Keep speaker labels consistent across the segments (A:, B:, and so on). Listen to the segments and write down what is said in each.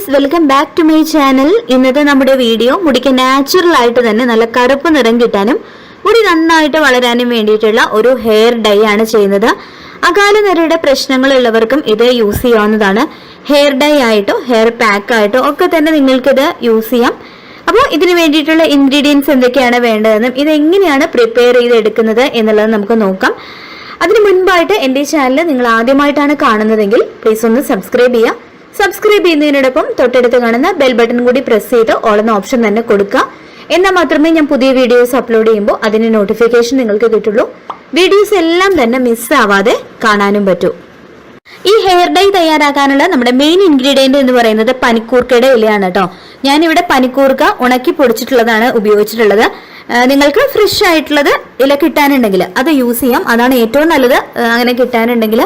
A: Guys welcome back to my channel. ഇന്നത്തെ നമ്മുടെ video മുടിക്ക് നാച്ചുറൽ ആയിട്ട് തന്നെ നല്ല കറുപ്പ് നിറം കിട്ടാനും മുടി നന്നായിട്ട് വളരാനും വേണ്ടിയിട്ടുള്ള ഒരു ഹെയർ ഡൈ ആണ് ചെയ്യുന്നത്. അകാല നിരയുടെ പ്രശ്നങ്ങളുള്ളവർക്കും ഇത് യൂസ് ചെയ്യാവുന്നതാണ്. ഹെയർ ഡൈ ആയിട്ടോ ഹെയർ പാക്ക് ആയിട്ടോ ഒക്കെ തന്നെ നിങ്ങൾക്കിത് യൂസ് ചെയ്യാം. അപ്പോൾ ഇതിന് വേണ്ടിയിട്ടുള്ള ഇൻഗ്രീഡിയൻസ് എന്തൊക്കെയാണ് വേണ്ടതെന്നും ഇത് എങ്ങനെയാണ് പ്രിപ്പയർ ചെയ്തെടുക്കുന്നത് എന്നുള്ളത് നമുക്ക് നോക്കാം. അതിന് മുൻപായിട്ട് എന്റെ ചാനൽ നിങ്ങൾ ആദ്യമായിട്ടാണ് കാണുന്നതെങ്കിൽ പ്ലീസ് ഒന്ന് സബ്സ്ക്രൈബ് ചെയ്യുക. സബ്സ്ക്രൈബ് ചെയ്യുന്നതിനോടൊപ്പം തൊട്ടടുത്ത് കാണുന്ന ബെൽ ബട്ടൺ കൂടി പ്രസ് ചെയ്ത് ഓളുന്ന ഓപ്ഷൻ തന്നെ കൊടുക്കുക. എന്നാൽ മാത്രമേ ഞാൻ പുതിയ വീഡിയോസ് അപ്ലോഡ് ചെയ്യുമ്പോൾ അതിന് നോട്ടിഫിക്കേഷൻ നിങ്ങൾക്ക് കിട്ടുള്ളൂ. വീഡിയോസ് എല്ലാം തന്നെ മിസ്സാവാതെ കാണാനും പറ്റൂ. ഈ ഹെയർ ഡൈ തയ്യാറാക്കാനുള്ള നമ്മുടെ മെയിൻ ഇൻഗ്രീഡിയന്റ് എന്ന് പറയുന്നത് പനിക്കൂർക്കയുടെ ഇലയാണ് കേട്ടോ. ഞാനിവിടെ പനിക്കൂർക്ക ഉണക്കി പൊടിച്ചിട്ടുള്ളതാണ് ഉപയോഗിച്ചിട്ടുള്ളത്. നിങ്ങൾക്ക് ഫ്രഷ് ആയിട്ടുള്ളത് ഇല കിട്ടാനുണ്ടെങ്കിൽ അത് യൂസ് ചെയ്യാം. അതാണ് ഏറ്റവും നല്ലത്. അങ്ങനെ കിട്ടാനുണ്ടെങ്കിൽ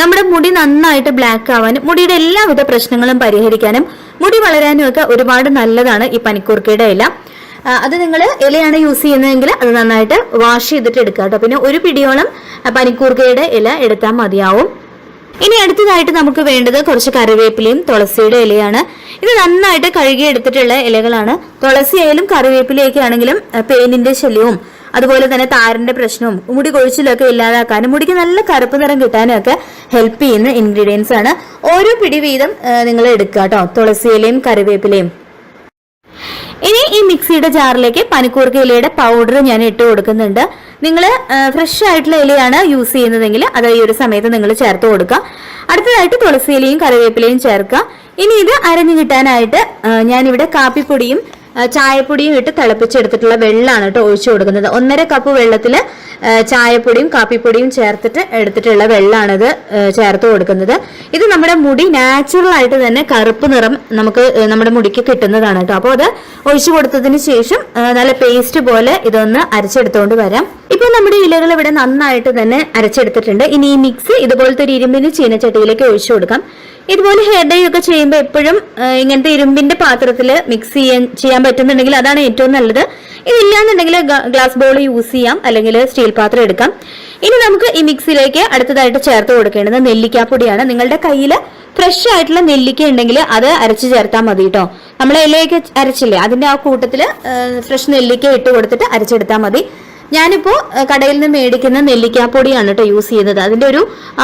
A: നമ്മുടെ മുടി നന്നായിട്ട് ബ്ലാക്ക് ആവാനും മുടിയുടെ എല്ലാവിധ പ്രശ്നങ്ങളും പരിഹരിക്കാനും മുടി വളരാനും ഒക്കെ ഒരുപാട് നല്ലതാണ് ഈ പനിക്കൂർക്കയുടെ ഇല. അത് നിങ്ങൾ ഇലയാണ് യൂസ് ചെയ്യുന്നതെങ്കിൽ അത് നന്നായിട്ട് വാഷ് ചെയ്തിട്ട് എടുക്കുക കേട്ടോ. പിന്നെ ഒരു പിടിയോളം പനിക്കൂർക്കയുടെ ഇല എടുത്താൽ മതിയാവും. ഇനി അടുത്തതായിട്ട് നമുക്ക് വേണ്ടത് കുറച്ച് കറിവേപ്പിലയും തുളസിയുടെ ഇലയാണ്. ഇത് നന്നായിട്ട് കഴുകി എടുത്തിട്ടുള്ള ഇലകളാണ്. തുളസി ആയാലും കറിവേപ്പിലയൊക്കെ ആണെങ്കിലും പെയിനിന്റെ ശല്യവും അതുപോലെ തന്നെ താരന്റെ പ്രശ്നവും മുടി കൊഴിച്ചിലൊക്കെ ഇല്ലാതാക്കാനും മുടിക്ക് നല്ല കറുപ്പ് നിറം കിട്ടാനും ഒക്കെ ഹെൽപ്പ് ചെയ്യുന്ന ഇൻഗ്രീഡിയൻസ് ആണ്. ഓരോ പിടി വീതം നിങ്ങൾ എടുക്കുക കേട്ടോ. തുളസി കറിവേപ്പിലയും. ഇനി ഈ മിക്സിയുടെ ജാറിലേക്ക് പനിക്കൂർക്ക ഇലയുടെ പൗഡർ ഞാൻ ഇട്ട് കൊടുക്കുന്നുണ്ട്. നിങ്ങൾ ഫ്രഷ് ആയിട്ടുള്ള ഇലയാണ് യൂസ് ചെയ്യുന്നതെങ്കിൽ അത് ഈ ഒരു സമയത്ത് നിങ്ങൾ ചേർത്ത് കൊടുക്കുക. അടുത്തതായിട്ട് തുളസി ഇലയും കറിവേപ്പിലയും ചേർക്കുക. ഇനി ഇത് അരഞ്ഞു കിട്ടാനായിട്ട് ഞാനിവിടെ കാപ്പിപ്പൊടിയും ചായപ്പൊടിയും ഇട്ട് തിളപ്പിച്ചെടുത്തിട്ടുള്ള വെള്ളമാണ് കേട്ടോ ഒഴിച്ചു കൊടുക്കുന്നത്. ഒന്നര കപ്പ് വെള്ളത്തിൽ ചായപ്പൊടിയും കാപ്പിപ്പൊടിയും ചേർത്തിട്ട് എടുത്തിട്ടുള്ള വെള്ളമാണിത് ചേർത്ത് കൊടുക്കുന്നത്. ഇത് നമ്മുടെ മുടി നാച്ചുറൽ ആയിട്ട് തന്നെ കറുപ്പ് നിറം നമുക്ക് നമ്മുടെ മുടിക്ക് കിട്ടുന്നതാണ് കേട്ടോ. അപ്പോൾ അത് ഒഴിച്ചു കൊടുത്തതിന് ശേഷം നല്ല പേസ്റ്റ് പോലെ ഇതൊന്ന് അരച്ചെടുത്തുകൊണ്ട് വരാം. ഇപ്പൊ നമ്മുടെ ഇലകൾ ഇവിടെ നന്നായിട്ട് തന്നെ അരച്ചെടുത്തിട്ടുണ്ട്. ഇനി ഈ മിക്സ് ഇതുപോലത്തെ ഒരു ഇരുമ്പിന് ചീനച്ചട്ടിയിലേക്ക് ഒഴിച്ചു കൊടുക്കാം. ഇതുപോലെ ഹെയർ ഡൈ ഒക്കെ ചെയ്യുമ്പോൾ എപ്പോഴും ഇങ്ങനത്തെ ഇരുമ്പിന്റെ പാത്രത്തിൽ മിക്സ് ചെയ്യാൻ ചെയ്യാൻ പറ്റുന്നുണ്ടെങ്കിൽ അതാണ് ഏറ്റവും നല്ലത്. ഇതില്ലാന്നുണ്ടെങ്കിൽ ഗ്ലാസ് ബോൾ യൂസ് ചെയ്യാം അല്ലെങ്കിൽ സ്റ്റീൽ പാത്രം എടുക്കാം. ഇനി നമുക്ക് ഈ മിക്സിയിലേക്ക് അടുത്തതായിട്ട് ചേർത്ത് കൊടുക്കേണ്ടത് നെല്ലിക്കാപ്പൊടിയാണ്. നിങ്ങളുടെ കയ്യിൽ ഫ്രഷ് ആയിട്ടുള്ള നെല്ലിക്ക ഉണ്ടെങ്കിൽ അത് അരച്ച് ചേർത്താൽ മതി കേട്ടോ നമ്മൾ ഇലയൊക്കെ അരച്ചില്ലേ അതിന്റെ ആ കൂട്ടത്തിൽ ഫ്രഷ് നെല്ലിക്ക ഇട്ട് കൊടുത്തിട്ട് അരച്ചെടുത്താൽ മതി. ഞാനിപ്പോ കടയിൽ നിന്ന് മേടിക്കുന്ന നെല്ലിക്കാപ്പൊടിയാണ് കേട്ടോ യൂസ് ചെയ്യുന്നത്. അതിന്റെ ഒരു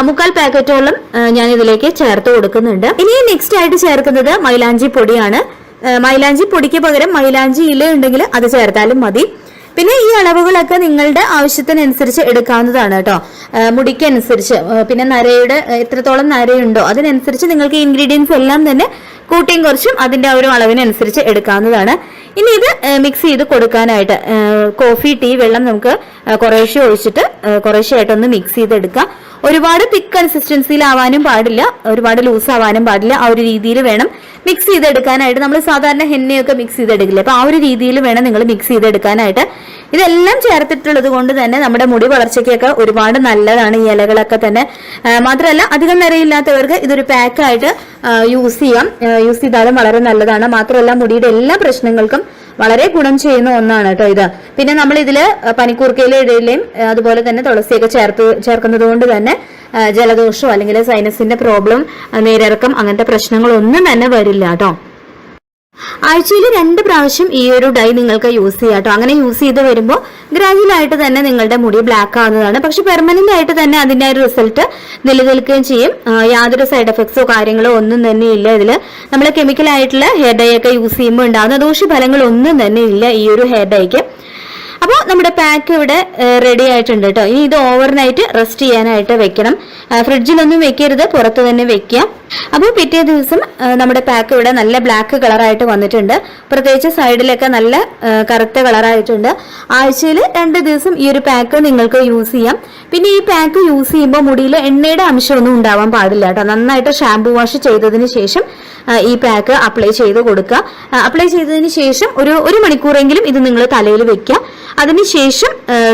A: മുക്കാൽ പാക്കറ്റോളം ഞാൻ ഇതിലേക്ക് ചേർത്ത് കൊടുക്കുന്നുണ്ട്. ഇനി നെക്സ്റ്റ് ആയിട്ട് ചേർക്കുന്നത് മൈലാഞ്ചി പൊടിയാണ്. മൈലാഞ്ചി പൊടിക്ക് പകരം മൈലാഞ്ചി ഇല ഉണ്ടെങ്കിൽ അത് ചേർത്താലും മതി. പിന്നെ ഈ അളവുകളൊക്കെ നിങ്ങളുടെ ആവശ്യത്തിനനുസരിച്ച് എടുക്കാവുന്നതാണ് കേട്ടോ മുടിക്കനുസരിച്ച് പിന്നെ നരയുടെ എത്രത്തോളം നരയുണ്ടോ അതിനനുസരിച്ച് നിങ്ങൾക്ക് ഇൻഗ്രീഡിയൻസ് എല്ലാം തന്നെ കൂട്ടിയും കുറച്ചും അതിന്റെ ഒരു അളവിനനുസരിച്ച് എടുക്കാവുന്നതാണ്. ഇനി ഇത് മിക്സ് ചെയ്ത് കൊടുക്കാനായിട്ട് കോഫി ടീ വെള്ളം നമുക്ക് കുറേശ്ശെ ഒഴിച്ചിട്ട് ആ, കുറേശ്ശെ ആയിട്ടൊന്ന് മിക്സ് ചെയ്തെടുക്കാം. ഒരുപാട് തിക്ക് കൺസിസ്റ്റൻസിയിലാവാനും പാടില്ല ഒരുപാട് ലൂസ് ആവാനും പാടില്ല. ആ ഒരു രീതിയിൽ വേണം മിക്സ് ചെയ്തെടുക്കാനായിട്ട്. നമ്മൾ സാധാരണ ഹെന്നയൊക്കെ മിക്സ് ചെയ്തെടുക്കില്ലേ? അപ്പൊ ആ ഒരു രീതിയിൽ വേണം നിങ്ങൾ മിക്സ് ചെയ്തെടുക്കാനായിട്ട്. ഇതെല്ലാം ചേർത്തിട്ടുള്ളത് കൊണ്ട് തന്നെ നമ്മുടെ മുടി വളർച്ചയ്ക്കൊക്കെ ഒരുപാട് നല്ലതാണ് ഈ ഇലകളൊക്കെ തന്നെ. മാത്രമല്ല അധികം നിരയില്ലാത്തവർക്ക് ഇതൊരു പാക്കായിട്ട് യൂസ് ചെയ്യാം. യൂസ് ചെയ്താലും വളരെ നല്ലതാണ്. മാത്രമല്ല മുടിയുടെ എല്ലാ പ്രശ്നങ്ങൾക്കും വളരെ ഗുണം ചെയ്യുന്ന ഒന്നാണ് കേട്ടോ ഇത്. പിന്നെ നമ്മൾ ഇതിൽ പനിക്കൂർക്കയിലെ ഇടയിലെയും അതുപോലെ തന്നെ തുളസിയൊക്കെ ചേർത്ത് ചേർക്കുന്നത് കൊണ്ട് തന്നെ ജലദോഷം അല്ലെങ്കിൽ സൈനസിന്റെ പ്രോബ്ലം നീരിറക്കം അങ്ങനത്തെ പ്രശ്നങ്ങളൊന്നും തന്നെ വരില്ല കേട്ടോ. ആഴ്ചയിൽ രണ്ട് പ്രാവശ്യം ഈ ഒരു ഡൈ നിങ്ങൾക്ക് യൂസ് ചെയ്യാം കേട്ടോ അങ്ങനെ യൂസ് ചെയ്ത് വരുമ്പോൾ ഗ്രാജുവൽ ആയിട്ട് തന്നെ നിങ്ങളുടെ മുടി ബ്ലാക്ക് ആവുന്നതാണ് പക്ഷെ പെർമനന്റ് ആയിട്ട് തന്നെ അതിന്റെ ഒരു റിസൾട്ട് നിലനിൽക്കുകയും ചെയ്യും. യാതൊരു സൈഡ് എഫക്ട്സോ കാര്യങ്ങളോ ഒന്നും തന്നെ ഇല്ല. ഇതിൽ നമ്മൾ കെമിക്കൽ ആയിട്ടുള്ള ഹെയർ ഡൈ ഒക്കെ യൂസ് ചെയ്യുമ്പോൾ ഉണ്ടാകുന്ന ദോഷഫലങ്ങൾ ഒന്നും തന്നെ ഇല്ല ഈ ഒരു ഹെയർ ഡൈക്ക് അപ്പോൾ നമ്മുടെ പാക്ക് ഇവിടെ റെഡി ആയിട്ടുണ്ട് കേട്ടോ ഇനി ഇത് ഓവർനൈറ്റ് റെസ്റ്റ് ചെയ്യാനായിട്ട് വെക്കണം. ഫ്രിഡ്ജിലൊന്നും വെക്കരുത് പുറത്ത് തന്നെ വെക്കുക അപ്പോൾ പിറ്റേ ദിവസം നമ്മുടെ പാക്ക് ഇവിടെ നല്ല ബ്ലാക്ക് കളറായിട്ട് വന്നിട്ടുണ്ട്. പ്രത്യേകിച്ച് സൈഡിലൊക്കെ നല്ല കറുത്ത കളറായിട്ടുണ്ട് ആഴ്ചയിൽ രണ്ട് ദിവസം ഈ ഒരു പാക്ക് നിങ്ങൾക്ക് യൂസ് ചെയ്യാം. പിന്നെ ഈ പാക്ക് യൂസ് ചെയ്യുമ്പോൾ മുടിയിൽ എണ്ണയുടെ അംശമൊന്നും ഉണ്ടാവാൻ പാടില്ല കേട്ടോ. നന്നായിട്ട് ഷാംപൂ വാഷ് ചെയ്തതിന് ശേഷം ഈ പാക്ക് അപ്ലൈ ചെയ്ത് കൊടുക്കുക. അപ്ലൈ ചെയ്തതിന് ശേഷം ഒരു ഒരു മണിക്കൂറെങ്കിലും ഇത് നിങ്ങൾ തലയിൽ വെക്കുക. അതിനുശേഷം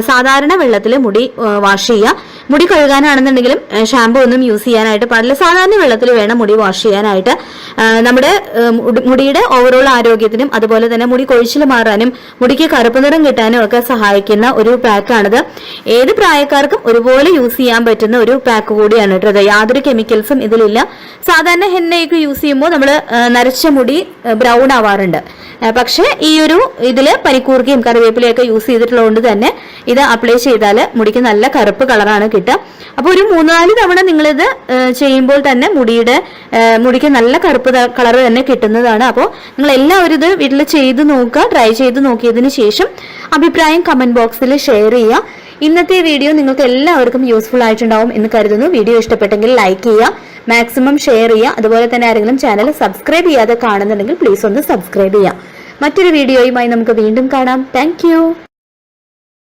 A: സാധാരണ വെള്ളത്തിൽ മുടി വാഷ് ചെയ്യുക. മുടി കഴുകാനാണെന്നുണ്ടെങ്കിലും ഷാമ്പു ഒന്നും യൂസ് ചെയ്യാനായിട്ട് പാടില്ല. സാധാരണ വെള്ളത്തിൽ വേണം മുടി വാഷ് ചെയ്യാനായിട്ട്. നമ്മുടെ മുടിയുടെ ഓവറോൾ ആരോഗ്യത്തിനും അതുപോലെ തന്നെ മുടി കൊഴിച്ചിൽ മാറാനും മുടിക്ക് കറുപ്പ് നിറം കിട്ടാനും ഒക്കെ സഹായിക്കുന്ന ഒരു പാക്കാണിത് ഏത് പ്രായക്കാർക്കും ഒരുപോലെ യൂസ് ചെയ്യാൻ പറ്റുന്ന ഒരു പാക്ക് കൂടിയാണ് കേട്ടോ. യാതൊരു കെമിക്കൽസും ഇതിലില്ല. സാധാരണ ഹെന്നയൊക്കെ യൂസ് ചെയ്യുമ്പോൾ നമ്മൾ നരച്ച മുടി ബ്രൗൺ ആവാറുണ്ട്. പക്ഷേ ഈ ഒരു ഇതിൽ പനിക്കൂർക്കയും കറിവേപ്പിലയൊക്കെ യൂസ് ചെയ്തിട്ടുള്ളതുകൊണ്ട് തന്നെ ഇത് അപ്ലൈ ചെയ്താൽ മുടിക്ക് നല്ല കറുപ്പ് കളറാണ് കിട്ടുക. അപ്പോൾ ഒരു മൂന്നാൽ തവണ നിങ്ങളിത് ചെയ്യുമ്പോൾ തന്നെ മുടിയുടെ മുടിക്ക് നല്ല കറുപ്പ് കളർ തന്നെ കിട്ടുന്നതാണ്. അപ്പോൾ നിങ്ങൾ എല്ലാവരും ഇത് വീട്ടിൽ ചെയ്ത് നോക്കുക ട്രൈ ചെയ്ത് നോക്കിയതിന് ശേഷം അഭിപ്രായം കമന്റ് ബോക്സിൽ ഷെയർ ചെയ്യുക. ഇന്നത്തെ വീഡിയോ നിങ്ങൾക്ക് എല്ലാവർക്കും യൂസ്ഫുൾ ആയിട്ടുണ്ടാവും എന്ന് കരുതുന്നു. വീഡിയോ ഇഷ്ടപ്പെട്ടെങ്കിൽ ലൈക്ക് ചെയ്യുക. മാക്സിമം ഷെയർ ചെയ്യുക. അതുപോലെ തന്നെ ആരെങ്കിലും ചാനൽ സബ്സ്ക്രൈബ് ചെയ്യാതെ കാണുന്നുണ്ടെങ്കിൽ പ്ലീസ് ഒന്ന് സബ്സ്ക്രൈബ് ചെയ്യുക. മറ്റൊരു വീഡിയോയുമായി നമുക്ക് വീണ്ടും കാണാം. താങ്ക്